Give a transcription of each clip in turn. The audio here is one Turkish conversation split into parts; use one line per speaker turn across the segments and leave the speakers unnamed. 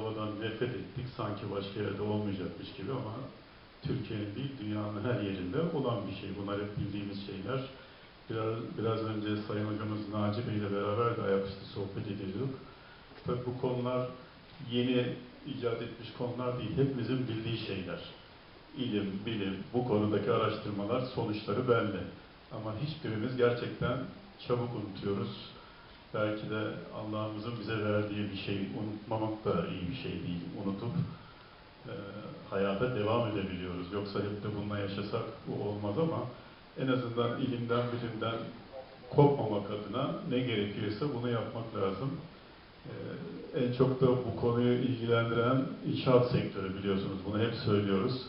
Oradan nefret ettik sanki başka yerde olmayacakmış gibi ama Türkiye'nin değil dünyanın her yerinde olan bir şey. Bunlar hep bildiğimiz şeyler. Biraz, biraz önce Sayın Hocamız Naci Bey ile beraber de ayaküstü sohbet ediyorduk. Tabii bu konular yeni icat etmiş konular değil. Hepimizin bildiği şeyler. İlim, bilim, bu konudaki araştırmalar sonuçları belli. Ama hiçbirimiz gerçekten çabuk unutuyoruz. Belki de Allah'ımızın bize verdiği bir şey unutmamak da iyi bir şey değil. Unutup e, hayata devam edebiliyoruz. Yoksa hep de bununla yaşasak bu olmaz ama en azından ilimden, bilimden kopmamak adına ne gerekiyorsa bunu yapmak lazım. E, en çok da bu konuyu ilgilendiren inşaat sektörü biliyorsunuz. Bunu hep söylüyoruz.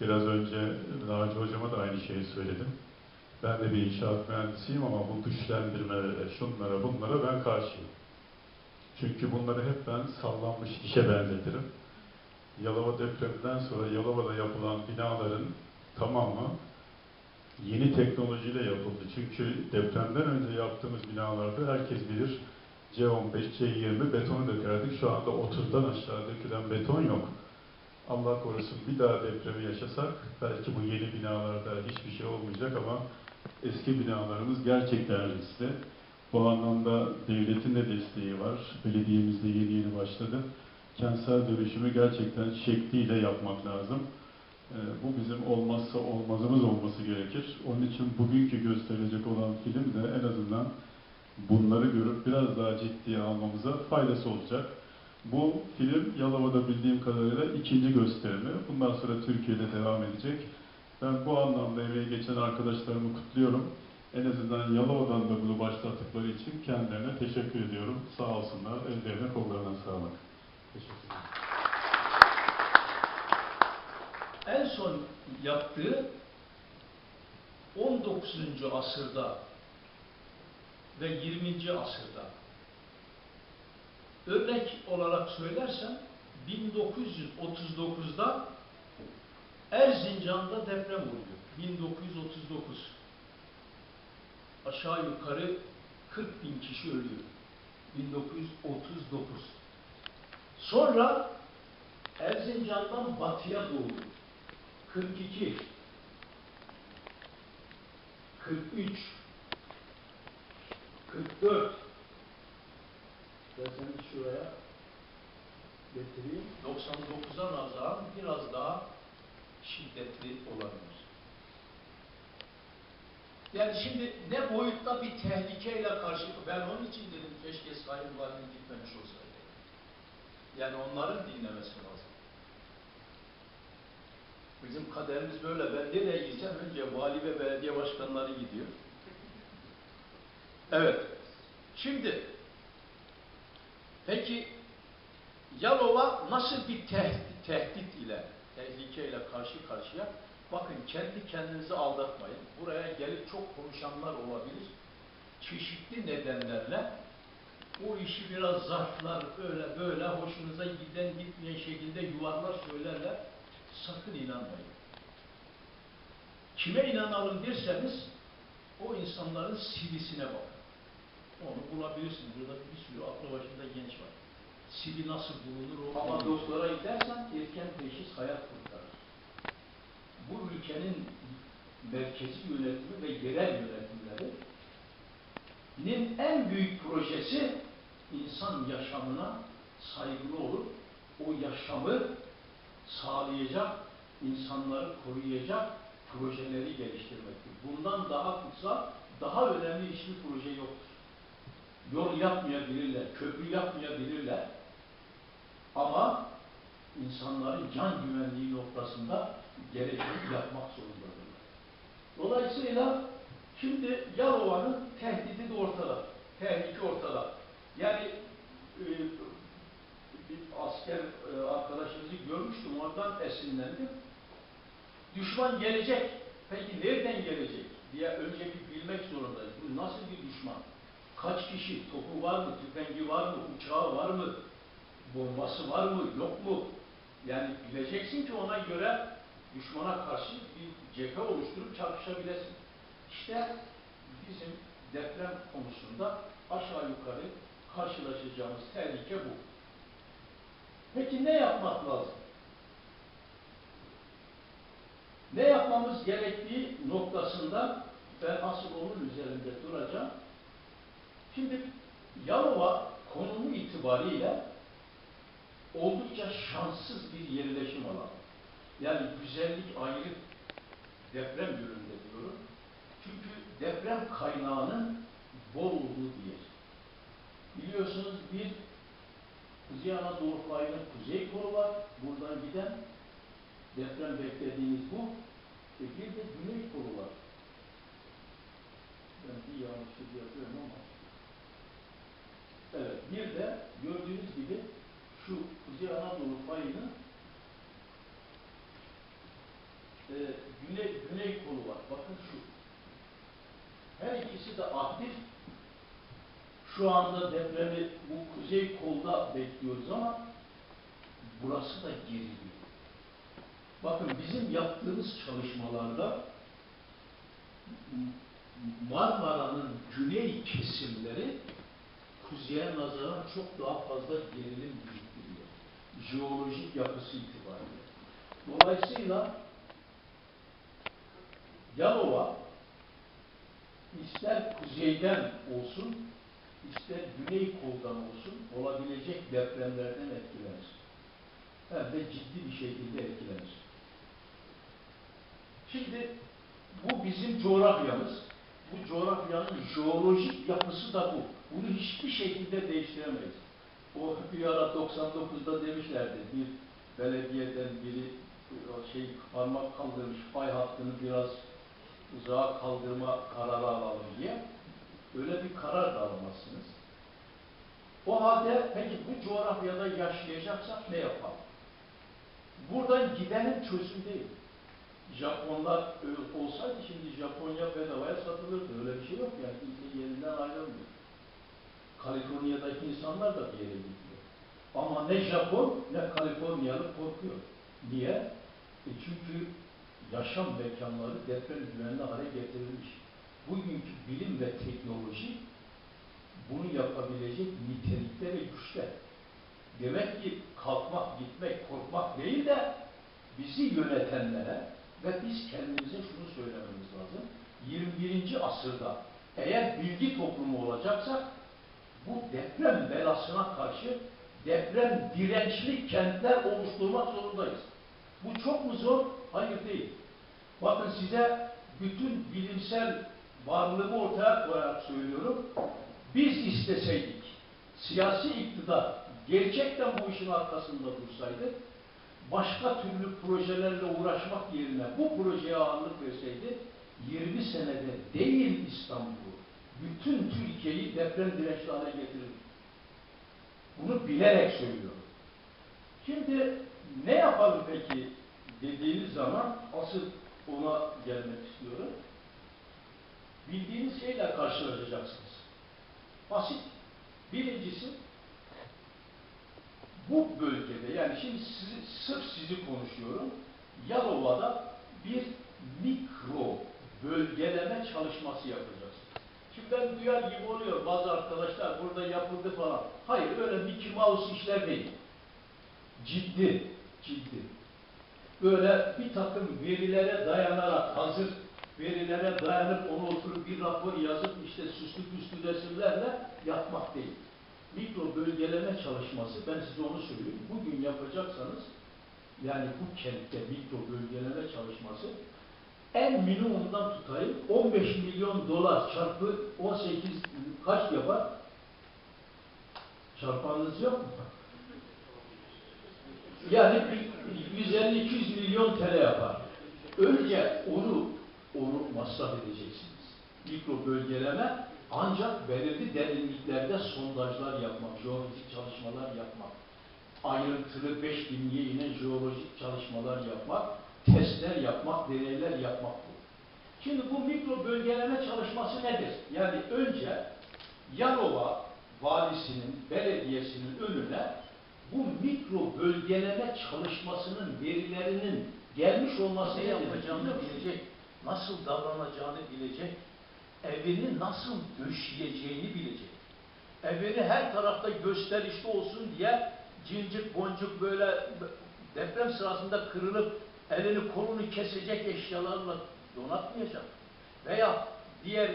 Biraz önce Naci Hocama da aynı şeyi söyledim. Ben de bir inşaat mühendisiyim ama bu güçlendirmelere, şunlara, bunlara ben karşıyım. Çünkü bunları hep ben sallanmış işe benzetirim. Yalova depreminden sonra Yalova'da yapılan binaların tamamı yeni teknolojiyle yapıldı. Çünkü depremden önce yaptığımız binalarda herkes bilir C15, C20 betonu dökerdik. Şu anda 30'dan aşağı dökülen beton yok. Allah korusun bir daha depremi yaşasak belki bu yeni binalarda hiçbir şey olmayacak ama eski binalarımız gerçekten riskli. Bu anlamda devletin de desteği var. Belediyemiz de yeni yeni başladı. Kentsel dönüşümü gerçekten şekliyle yapmak lazım. Ee, bu bizim olmazsa olmazımız olması gerekir. Onun için bugünkü gösterilecek olan film de en azından bunları görüp biraz daha ciddiye almamıza faydası olacak. Bu film Yalova'da bildiğim kadarıyla ikinci gösterimi. Bundan sonra Türkiye'de devam edecek. Ben bu anlamda emeği geçen arkadaşlarımı kutluyorum. En azından Yalova'dan da bunu başlattıkları için kendilerine teşekkür ediyorum. Sağ olsunlar. Ellerine kollarına sağlık. Teşekkür ederim.
En son yaptığı 19. asırda ve 20. asırda örnek olarak söylersem 1939'da Erzincan'da deprem oluyor. 1939. Aşağı yukarı 40 bin kişi ölüyor. 1939. Sonra Erzincan'dan batıya doğru 42 43 44 ben seni şuraya getireyim. 99'a nazaran biraz daha şiddetli olabilir. Yani şimdi ne boyutta bir tehlikeyle karşı ben onun için dedim keşke Sayın Valim gitmemiş olsaydı. Yani onların dinlemesi lazım. Bizim kaderimiz böyle. Ben nereye gitsem önce vali ve belediye başkanları gidiyor. Evet. Şimdi peki Yalova nasıl bir tehdit, tehdit ile, tehlikeyle karşı karşıya? Bakın kendi kendinizi aldatmayın. Buraya gelip çok konuşanlar olabilir. Çeşitli nedenlerle o işi biraz zarflar, böyle böyle hoşunuza giden gitmeyen şekilde yuvarlar söylerler. Sakın inanmayın. Kime inanalım derseniz o insanların sivisine bakın. Onu bulabilirsiniz. Burada bir sürü aklı başında genç var. Sivi nasıl bulunur o? Ama doktora gidersen erken teşhis hayat kurtarır. Bu ülkenin merkezi yönetimi ve yerel yönetimlerinin en büyük projesi insan yaşamına saygılı olup o yaşamı sağlayacak, insanları koruyacak projeleri geliştirmektir. Bundan daha kutsal, daha önemli hiçbir proje yoktur. Yol yapmayabilirler, köprü yapmayabilirler ama insanların can güvenliği noktasında gerekeni yapmak zorundadırlar. Dolayısıyla şimdi Yalova'nın tehdidi de ortada. Tehlike ortada. Yani e, bir asker e, arkadaşımızı görmüştüm, oradan esinlendim. Düşman gelecek. Peki nereden gelecek diye önce bir bilmek zorundayız. Bu nasıl bir düşman? Kaç kişi? Topu var mı? Tüfengi var mı? Uçağı var mı? Bombası var mı? Yok mu? Yani bileceksin ki ona göre düşmana karşı bir cephe oluşturup çarpışabilesin. İşte bizim deprem konusunda aşağı yukarı karşılaşacağımız tehlike bu. Peki ne yapmak lazım? Ne yapmamız gerektiği noktasında ben asıl onun üzerinde duracağım. Şimdi Yalova konumu itibariyle oldukça şanssız bir yerleşim alanı. Yani güzellik ayrı deprem yönünde diyorum. Çünkü deprem kaynağının bol olduğu bir yer. Biliyorsunuz bir Kuzey Anadolu fayının kuzey kolu var. Buradan giden deprem beklediğimiz bu. Ve bir de güney kolu var. Ben bir yanlışlık yapıyorum ama. Evet, bir de gördüğünüz gibi şu Kuzey Anadolu fayının e, güney, güney kolu var. Bakın şu. Her ikisi de aktif. Şu anda depremi bu kuzey kolda bekliyoruz ama burası da geriliyor. Bakın bizim yaptığımız çalışmalarda Marmara'nın güney kesimleri kuzeye nazaran çok daha fazla gerilim. Jeolojik yapısı itibariyle. Dolayısıyla Yalova ister kuzeyden olsun, ister güney koldan olsun olabilecek depremlerden etkilenir. Hem de ciddi bir şekilde etkilenir. Şimdi bu bizim coğrafyamız. Bu coğrafyanın jeolojik yapısı da bu. Bunu hiçbir şekilde değiştiremeyiz. O bir ara 99'da demişlerdi bir belediyeden biri şey parmak kaldırmış fay hattını biraz uzağa kaldırma kararı alalım diye. Öyle bir karar da alamazsınız. O halde peki bu coğrafyada yaşayacaksak ne yapalım? Buradan gidenin çözüm değil. Japonlar olsaydı şimdi Japonya bedavaya satılırdı. Öyle bir şey yok yani. Kimse yerinden ayrılmıyor. Kaliforniya'daki insanlar da bir yere gidiyor. Ama ne Japon ne Kaliforniyalı korkuyor. Niye? E çünkü yaşam mekanları deprem güvenli hale getirilmiş. Bugünkü bilim ve teknoloji bunu yapabilecek nitelikte ve güçte. Demek ki kalkmak, gitmek, korkmak değil de bizi yönetenlere ve biz kendimize şunu söylememiz lazım. 21. asırda eğer bilgi toplumu olacaksak bu deprem belasına karşı deprem dirençli kentler oluşturmak zorundayız. Bu çok mu zor? Hayır değil. Bakın size bütün bilimsel varlığımı ortaya koyarak söylüyorum. Biz isteseydik, siyasi iktidar gerçekten bu işin arkasında dursaydı, başka türlü projelerle uğraşmak yerine bu projeye ağırlık verseydi, 20 senede değil İstanbul'u, bütün Türkiye'yi deprem dirençli hale getirir. Bunu bilerek söylüyorum. Şimdi ne yapalım peki dediğiniz zaman asıl ona gelmek istiyorum. Bildiğiniz şeyle karşılaşacaksınız. Basit. Birincisi bu bölgede yani şimdi sizi, sırf sizi konuşuyorum. Yalova'da bir mikro bölgeleme çalışması yapacağız. Şimdi duyar gibi oluyor bazı arkadaşlar burada yapıldı falan. Hayır öyle Mickey Mouse işler değil. Ciddi, ciddi. Böyle bir takım verilere dayanarak hazır verilere dayanıp onu oturup bir rapor yazıp işte süslü püslü resimlerle yapmak değil. Mikro bölgeleme çalışması ben size onu söyleyeyim. Bugün yapacaksanız yani bu kentte mikro bölgeleme çalışması en minimumdan tutayım 15 milyon dolar çarpı 18 kaç yapar? Çarpanınız yok mu? Yani 150-200 milyon TL yapar. Önce onu onu masraf edeceksiniz. Mikro bölgeleme ancak belirli derinliklerde sondajlar yapmak, jeolojik çalışmalar yapmak, ayrıntılı 5000 inen jeolojik çalışmalar yapmak, testler yapmak, deneyler yapmak bu. Şimdi bu mikro bölgeleme çalışması nedir? Yani önce Yalova valisinin, belediyesinin önüne bu mikro bölgeleme çalışmasının verilerinin gelmiş olması ne yapacağını bilecek, nasıl davranacağını bilecek, evini nasıl döşeyeceğini bilecek. Evini her tarafta gösterişli olsun diye cincik boncuk böyle deprem sırasında kırılıp elini kolunu kesecek eşyalarla donatmayacak. Veya diğer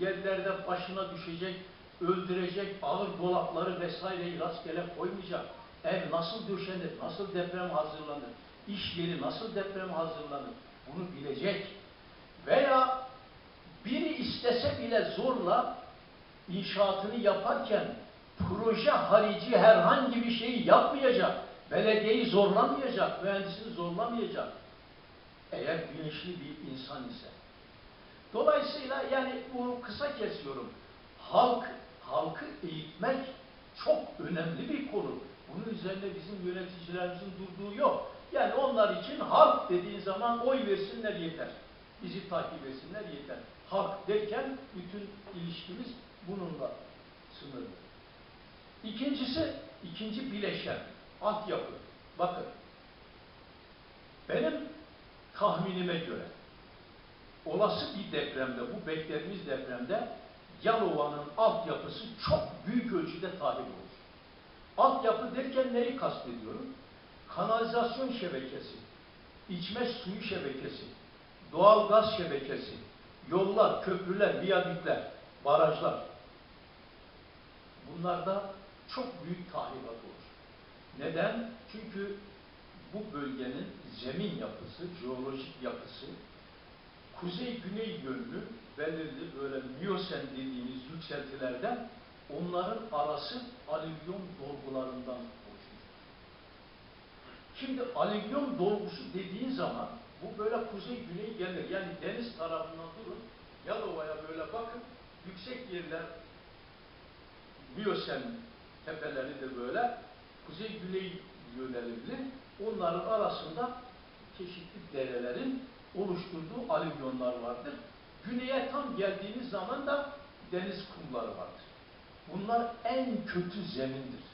yerlerde başına düşecek, öldürecek ağır dolapları vesaireyi rastgele koymayacak. Ev nasıl döşenir, nasıl deprem hazırlanır, iş yeri nasıl deprem hazırlanır bunu bilecek. Veya biri istese bile zorla inşaatını yaparken proje harici herhangi bir şeyi yapmayacak. Belediyeyi zorlamayacak, mühendisini zorlamayacak. Eğer bilinçli bir insan ise. Dolayısıyla yani bunu kısa kesiyorum. Halk, halkı eğitmek çok önemli bir konu. Bunun üzerinde bizim yöneticilerimizin durduğu yok. Yani onlar için halk dediğin zaman oy versinler yeter. Bizi takip etsinler yeter. Halk derken bütün ilişkimiz bununla sınırlı. İkincisi, ikinci bileşen, altyapı. Bakın, benim tahminime göre olası bir depremde, bu beklediğimiz depremde Yalova'nın altyapısı çok büyük ölçüde tahrip olur. Altyapı derken neyi kastediyorum? Kanalizasyon şebekesi, içme suyu şebekesi, doğal gaz şebekesi, yollar, köprüler, viyadükler, barajlar. Bunlarda çok büyük tahribat olur. Neden? Çünkü bu bölgenin zemin yapısı, jeolojik yapısı, kuzey-güney yönlü belirli böyle miyosen dediğimiz yükseltilerden onların arası alüvyon dolgularından oluşur. Şimdi alüvyon dolgusu dediğin zaman bu böyle kuzey-güney gelir. Yani deniz tarafından durun, Yalova'ya böyle bakın, yüksek yerler miyosen tepeleri de böyle kuzey-güney yönelimli. Onların arasında çeşitli derelerin oluşturduğu alüvyonlar vardır. Güneye tam geldiğiniz zaman da deniz kumları vardır. Bunlar en kötü zemindir.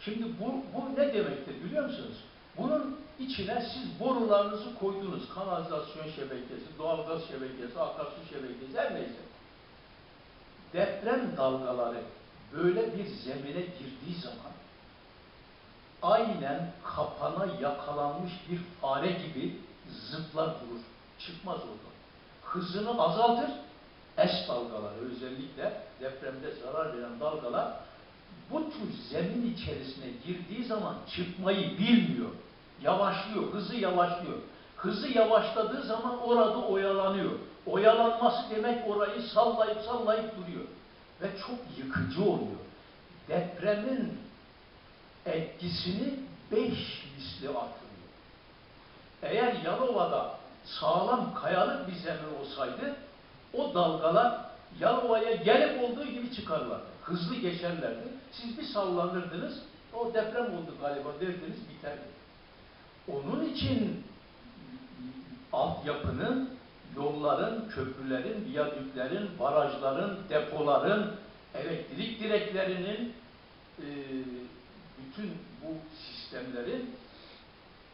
Şimdi bu, bu ne demektir biliyor musunuz? Bunun içine siz borularınızı koydunuz. Kanalizasyon şebekesi, doğalgaz şebekesi, akarsu şebekesi her neyse. Deprem dalgaları böyle bir zemine girdiği zaman aynen kapana yakalanmış bir fare gibi zıplar durur. Çıkmaz oradan. Hızını azaltır. Es dalgaları özellikle depremde zarar veren dalgalar bu tür zemin içerisine girdiği zaman çıkmayı bilmiyor. Yavaşlıyor, hızı yavaşlıyor. Hızı yavaşladığı zaman orada oyalanıyor. Oyalanması demek orayı sallayıp sallayıp duruyor. Ve çok yıkıcı oluyor. Depremin etkisini beş misli artırıyor. Eğer Yalova'da sağlam kayalık bir zemin olsaydı o dalgalar Yalova'ya gelip olduğu gibi çıkarlardı. Hızlı geçerlerdi. Siz bir sallanırdınız, o deprem oldu galiba derdiniz biterdi. Onun için altyapının, yolların, köprülerin, viyadüklerin, barajların, depoların, elektrik direklerinin, e, bütün bu sistemlerin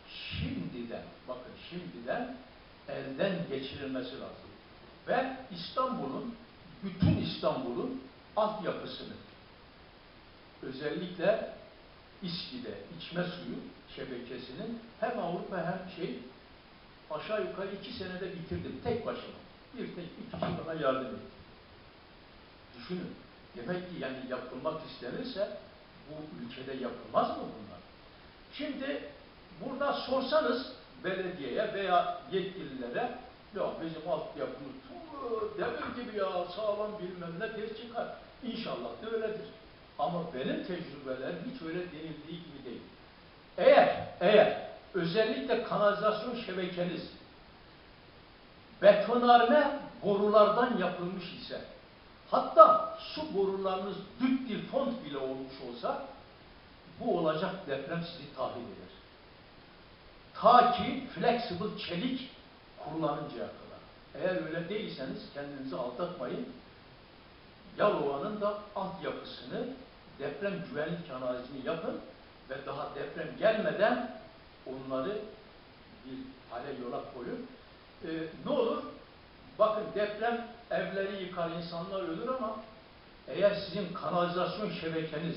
şimdiden, bakın şimdiden elden geçirilmesi lazım. Ve İstanbul'un, bütün İstanbul'un altyapısını, özellikle İSKİ'de içme suyu şebekesinin hem Avrupa hem şey aşağı yukarı iki senede bitirdim tek başıma. Bir tek bir kişi bana yardım etti. Düşünün. Demek ki yani yapılmak istenirse bu ülkede yapılmaz mı bunlar? Şimdi burada sorsanız belediyeye veya yetkililere ya bizim altyapımız demir gibi ya sağlam bilmem ne der çıkar. İnşallah da öyledir. Ama benim tecrübelerim hiç öyle denildiği gibi değil. Eğer, eğer özellikle kanalizasyon şebekeniz betonarme borulardan yapılmış ise hatta su borularınız düktil font bile olmuş olsa bu olacak deprem sizi tahrip eder. Ta ki flexible çelik kullanıncaya kadar. Eğer öyle değilseniz kendinizi aldatmayın. Yalova'nın da altyapısını deprem güvenlik analizini yapın ve daha deprem gelmeden onları bir hale yola koyun. Ee, ne olur? Bakın deprem evleri yıkar, insanlar ölür ama eğer sizin kanalizasyon şebekeniz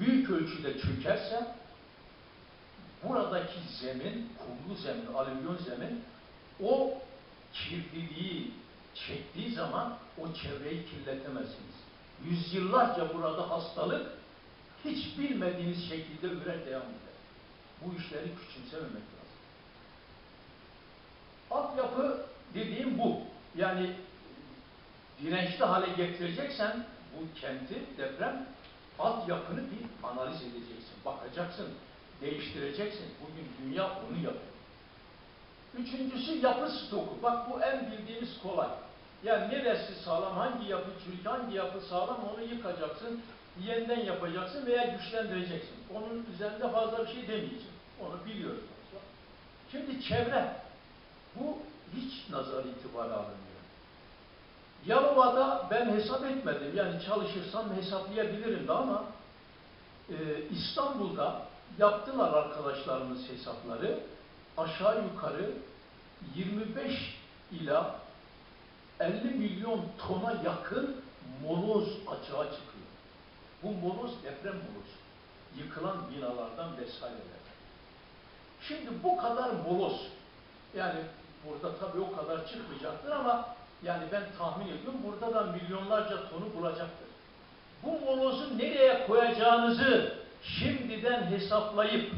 büyük ölçüde çökerse buradaki zemin, kumlu zemin, alüvyon zemin o kirliliği çektiği zaman o çevreyi kirletemezsiniz. Yüzyıllarca burada hastalık hiç bilmediğiniz şekilde üre devam eder. Bu işleri küçümsememek lazım. Altyapı dediğim bu. Yani dirençli hale getireceksen bu kenti, deprem, altyapını bir analiz edeceksin. Bakacaksın, değiştireceksin. Bugün dünya onu yapıyor. Üçüncüsü yapı stoku. Bak bu en bildiğimiz kolay. Yani neresi sağlam, hangi yapı çürük, hangi yapı sağlam onu yıkacaksın, yeniden yapacaksın veya güçlendireceksin. Onun üzerinde fazla bir şey demeyeceğim. Onu biliyoruz. Şimdi çevre. Bu hiç nazar itibarı alınmıyor. Yalova'da ben hesap etmedim. Yani çalışırsam hesaplayabilirim de ama e, İstanbul'da yaptılar arkadaşlarımız hesapları. Aşağı yukarı 25 ila 50 milyon tona yakın moloz açığa çıkıyor. Bu moloz deprem molozu. Yıkılan binalardan vesaireler. Şimdi bu kadar moloz, yani burada tabii o kadar çıkmayacaktır ama yani ben tahmin ediyorum burada da milyonlarca tonu bulacaktır. Bu molozu nereye koyacağınızı şimdiden hesaplayıp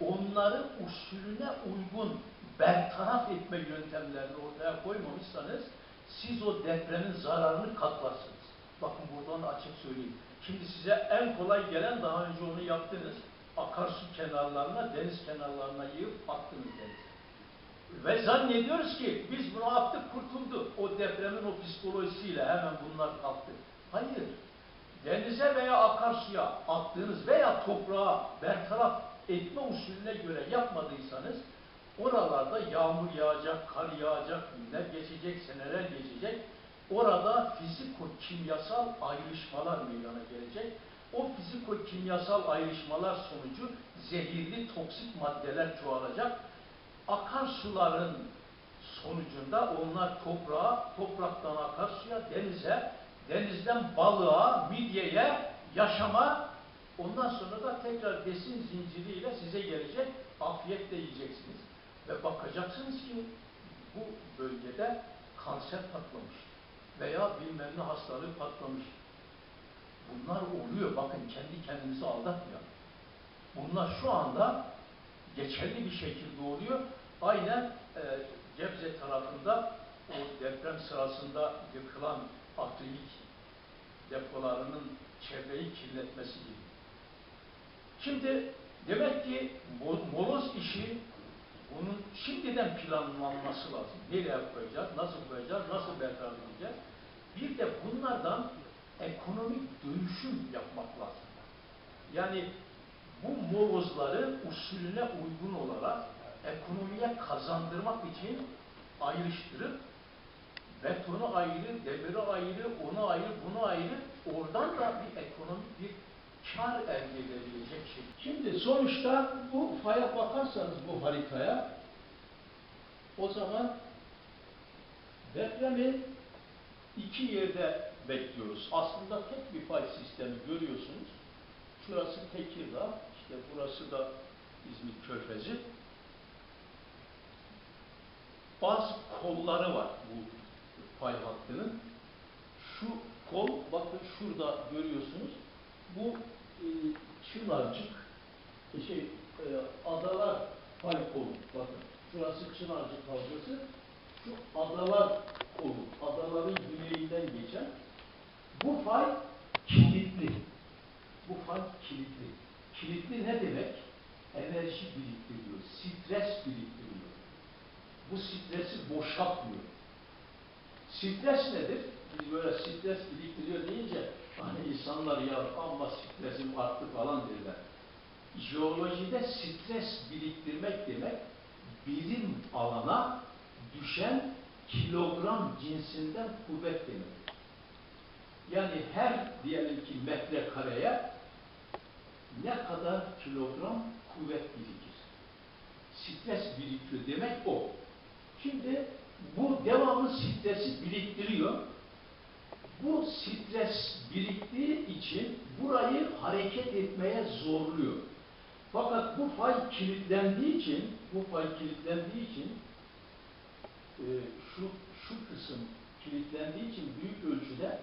onları usulüne uygun bertaraf etme yöntemlerini ortaya koymamışsanız siz o depremin zararını katlarsınız. Bakın buradan açık söyleyeyim. Şimdi size en kolay gelen daha önce onu yaptınız. Akarsu kenarlarına, deniz kenarlarına yığıp attınız denize. Ve zannediyoruz ki biz bunu attık kurtuldu. O depremin o psikolojisiyle hemen bunlar kalktı. Hayır. Denize veya akarsuya attığınız veya toprağa bertaraf etme usulüne göre yapmadıysanız oralarda yağmur yağacak, kar yağacak, günler geçecek, seneler geçecek. Orada fiziko-kimyasal ayrışmalar meydana gelecek. O fiziko-kimyasal ayrışmalar sonucu zehirli, toksik maddeler çoğalacak. Akarsuların sonucunda onlar toprağa, topraktan akarsuya, denize, denizden balığa, midyeye, yaşama, ondan sonra da tekrar besin zinciriyle size gelecek, afiyetle yiyeceksiniz. Ve bakacaksınız ki bu bölgede kanser patlamış veya bilmem ne hastalığı patlamış. Bunlar oluyor. Bakın kendi kendimizi aldatmayalım. Bunlar şu anda geçerli bir şekilde oluyor. Aynen e, Gebze tarafında o deprem sırasında yıkılan akrilik depolarının çevreyi kirletmesi gibi. Şimdi demek ki mo- moloz işi bunun şimdiden planlanması lazım. Nereye koyacağız, nasıl koyacağız, nasıl bertaraf edeceğiz? Bir de bunlardan ekonomik dönüşüm yapmak lazım. Yani bu molozları usulüne uygun olarak ekonomiye kazandırmak için ayrıştırıp betonu ayrı, demiri ayrı, onu ayrı, bunu ayrı, oradan da bir ekonomik bir kar elde edilebilecek şey. Şimdi sonuçta bu faya bakarsanız bu haritaya o zaman depremi iki yerde bekliyoruz. Aslında tek bir fay sistemi görüyorsunuz. Şurası Tekirdağ, işte burası da İzmir Körfezi. Bazı kolları var bu fay hattının. Şu kol, bakın şurada görüyorsunuz. Bu e, Çınarcık, e, şey, e, adalar fay kolu. Bakın, şurası Çınarcık havzası. Şu adalar kolu, adaların güneyinden geçen. Bu fay kilitli. Bu fay kilitli. Kilitli ne demek? Enerji biriktiriyor, stres biriktiriyor. Bu stresi boşaltmıyor. Stres nedir? Biz böyle stres biriktiriyor deyince hani insanlar ya amma stresim arttı falan derler. Jeolojide stres biriktirmek demek birim alana düşen kilogram cinsinden kuvvet demek. Yani her diyelim ki metrekareye ne kadar kilogram kuvvet birikir. Stres birikiyor demek o. Şimdi bu devamlı stresi biriktiriyor. Bu stres biriktiği için burayı hareket etmeye zorluyor. Fakat bu fay kilitlendiği için, bu fay kilitlendiği için e, şu şu kısım kilitlendiği için büyük ölçüde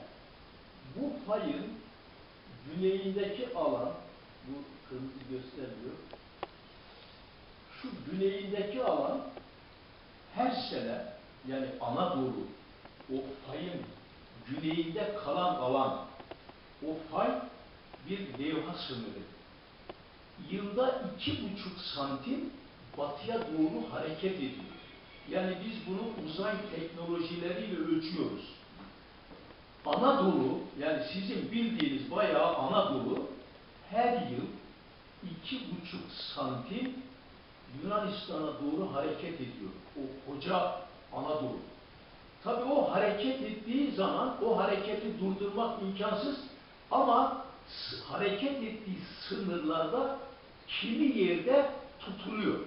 bu fayın güneyindeki alan, bu kırmızı gösteriyor, şu güneyindeki alan her sene yani Anadolu o fayın güneyinde kalan alan o fay bir levha sınırı. Yılda iki buçuk santim batıya doğru hareket ediyor. Yani biz bunu uzay teknolojileriyle ölçüyoruz. Anadolu, yani sizin bildiğiniz bayağı Anadolu her yıl iki buçuk santim Yunanistan'a doğru hareket ediyor. O koca Anadolu. Tabii o hareket ettiği zaman o hareketi durdurmak imkansız ama hareket ettiği sınırlarda kimi yerde tutuluyor.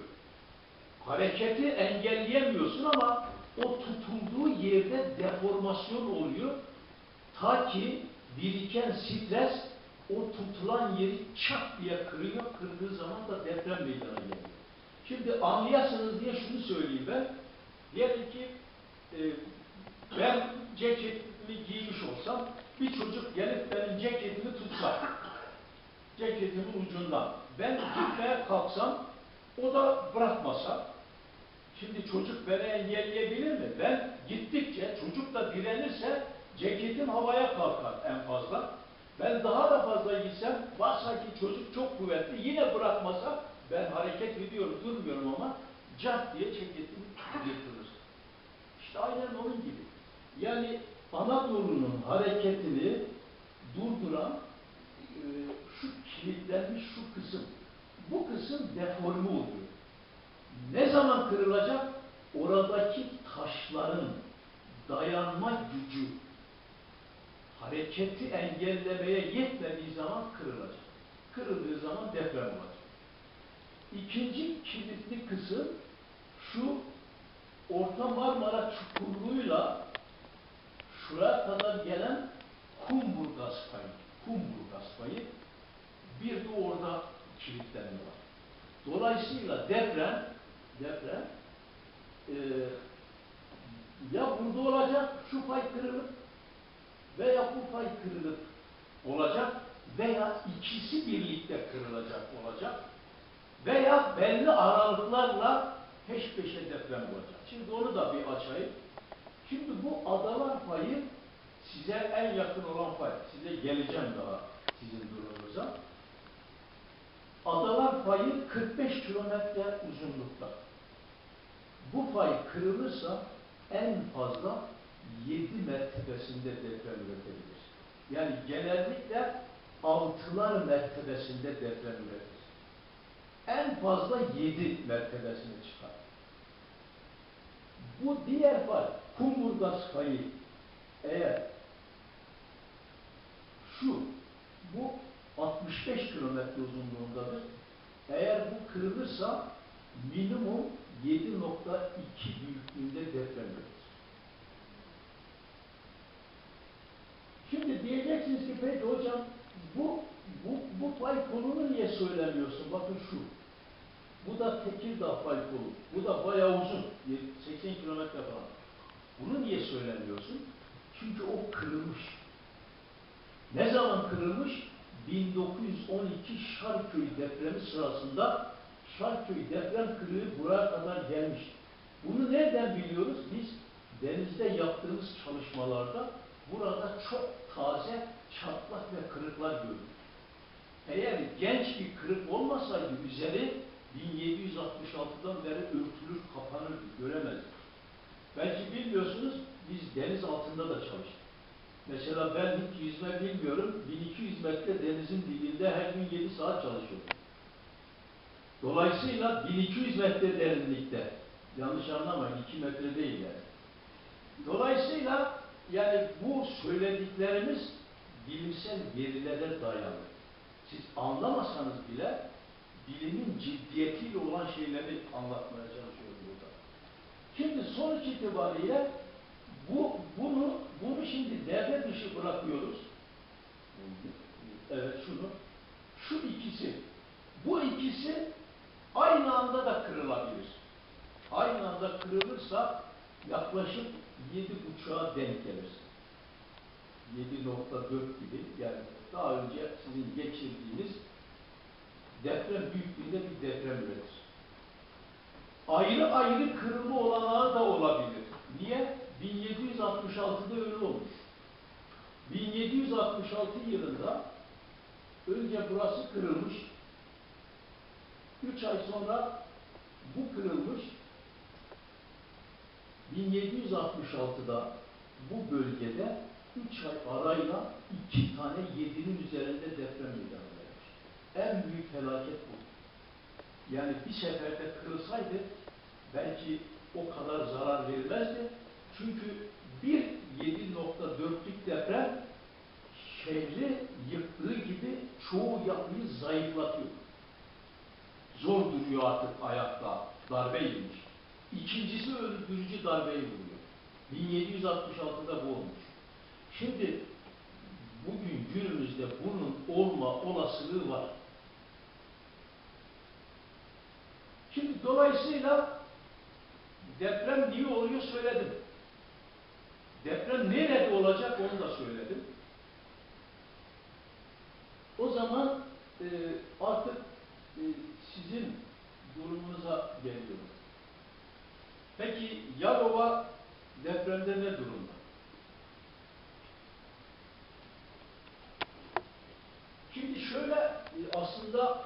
Hareketi engelleyemiyorsun ama o tutulduğu yerde deformasyon oluyor. Ta ki biriken stres o tutulan yeri çat diye kırıyor. Kırdığı zaman da deprem meydana geliyor. Şimdi anlayasınız diye şunu söyleyeyim ben. Diyelim ki e, ben ceketimi giymiş olsam bir çocuk gelip benim ceketimi tutsa ceketimin ucundan ben gitmeye kalksam o da bırakmasa şimdi çocuk beni engelleyebilir mi? Ben gittikçe çocuk da direnirse ceketim havaya kalkar en fazla. Ben daha da fazla gitsem varsa ki çocuk çok kuvvetli yine bırakmasa ben hareket ediyorum durmuyorum ama cart diye ceketim yırtılır. İşte aynen onun gibi. Yani Anadolu'nun hareketini durduran e, şu kilitlenmiş şu kısım. Bu kısım deforme oluyor. Ne zaman kırılacak? Oradaki taşların dayanma gücü hareketi engellemeye yetmediği zaman kırılacak. Kırıldığı zaman deprem olacak. İkinci kilitli kısım şu Orta Marmara çukurluğuyla şuraya kadar gelen Kumburgaz payı. Kumburgaz payı bir de orada kilitlenme var. Dolayısıyla deprem deprem e, ya burada olacak şu pay kırılıp veya bu pay kırılıp olacak veya ikisi birlikte kırılacak olacak veya belli aralıklarla peş peşe deprem olacak. Şimdi onu da bir açayım. Şimdi bu adalar payı size en yakın olan pay. Size geleceğim daha sizin durumunuza. Adalar payı 45 kilometre uzunlukta. Bu pay kırılırsa en fazla 7 mertebesinde deprem üretebilir. Yani genellikle altılar mertebesinde deprem üretir. En fazla 7 mertebesine çıkar. Bu diğer pay, kumburgaz payı eğer şu, bu 65 kilometre uzunluğundadır. Eğer bu kırılırsa minimum 7.2 büyüklüğünde deprem üretir. Şimdi diyeceksiniz ki peki hocam bu, bu, bu pay konunu niye söylemiyorsun? Bakın şu. Bu da Tekirdağ pay kolu. Bu da bayağı uzun. 80 kilometre falan. Bunu niye söylemiyorsun? Çünkü o kırılmış. Ne zaman kırılmış? 1912 Şarköy depremi sırasında Şarköy deprem kırığı buraya kadar gelmiş. Bunu nereden biliyoruz? Biz denizde yaptığımız çalışmalarda burada çok taze çatlak ve kırıklar gördük. Eğer genç bir kırık olmasaydı üzeri 1766'dan beri örtülür, kapanır, göremezdik. Belki bilmiyorsunuz, biz deniz altında da çalıştık. Mesela ben hiç yüzme bilmiyorum, 1200 metre denizin dibinde her gün 7 saat çalışıyorum. Dolayısıyla 1200 metre derinlikte, yanlış anlamayın 2 metre değil yani. Dolayısıyla yani bu söylediklerimiz bilimsel verilere dayalı. Siz anlamasanız bile bilimin ciddiyetiyle olan şeyleri anlatmaya çalışıyorum burada. Şimdi sonuç itibariyle bu bunu bunu şimdi devre dışı bırakıyoruz. Evet şunu. Şu ikisi. Bu ikisi aynı anda da kırılabilir. Aynı anda kırılırsa yaklaşık yedi buçuğa denk gelir. 7.4 gibi yani daha önce sizin geçirdiğiniz deprem büyüklüğünde bir deprem üretir. Ayrı ayrı kırılma olanağı da olabilir. Niye? 1766'da öyle olmuş. 1766 yılında önce burası kırılmış. Üç ay sonra bu kırılmış. 1766'da bu bölgede üç ay arayla iki tane yedinin üzerinde deprem meydana gelmiş. En büyük felaket bu. Yani bir seferde kırılsaydı belki o kadar zarar verilmezdi. Çünkü bir 7.4'lük deprem şehri yıktığı gibi çoğu yapıyı zayıflatıyor. Zor duruyor artık ayakta. Darbe yemiş. İkincisi öldürücü darbeyi vuruyor. 1766'da bu olmuş. Şimdi bugün günümüzde bunun olma olasılığı var. Şimdi dolayısıyla deprem niye oluyor söyledim. Deprem nerede olacak onu da söyledim. O zaman e, artık e, sizin durumunuza geliyorum. Peki Yalova depremde ne durumda? Şimdi şöyle aslında